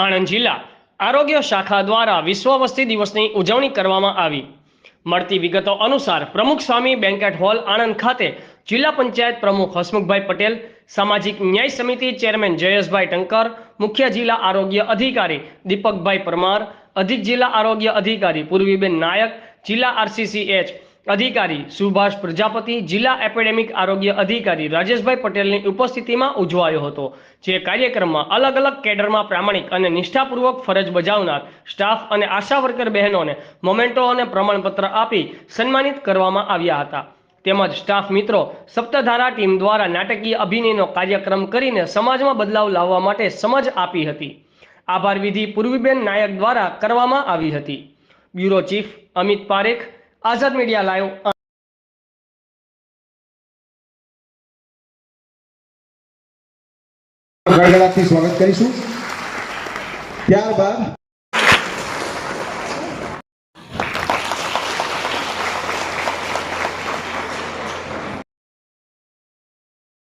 આણંદ જિલ્લા આરોગ્ય શાખા દ્વારા વિશ્વ વસ્તી દિવસની ઉજવણી કરવામાં આવી. મળતી વિગતો અનુસાર પ્રમુખ સ્વામી બેન્કેટ હોલ આણંદ ખાતે જિલ્લા પંચાયત પ્રમુખ હસમુખભાઈ પટેલ, સામાજિક ન્યાય સમિતિ ચેરમેન જયેશભાઈ ટંકર, મુખ્ય જિલ્લા આરોગ્ય અધિકારી દીપકભાઈ પરમાર, અધિક જિલ્લા આરોગ્ય અધિકારી પૂર્વીબેન નાયક, જિલ્લા આરસીસીએચ અધિકારી સુભાષ પ્રજાપતિ, જિલ્લા એપેડેમિક આરોગ્ય અધિકારી રાજેશભાઈ પટેલની ઉપસ્થિતિમાં ઉજવાયો હતો, જે કાર્યક્રમમાં અલગ અલગ કેડરમાં પ્રામાણિક અને નિષ્ઠાપૂર્વક ફરજ બજાવનાર સ્ટાફ અને આશા વર્કર બહેનોને મોમેન્ટો અને પ્રમાણપત્ર આપી સન્માનિત કરવામાં આવ્યા હતા. તેમજ સ્ટાફ મિત્રો, સપ્તધારા ટીમ દ્વારા નાટકીય અભિનયનો કાર્યક્રમ કરીને સમાજમાં બદલાવ લાવવા માટે સમજ આપી હતી. આભાર વિધિ પૂર્વીબેન નાયક દ્વારા કરવામાં આવી હતી. Bureau chief Amit Parekh Azad media live. ગડગડાટથી સ્વાગત કરીશું. ત્યારબાદ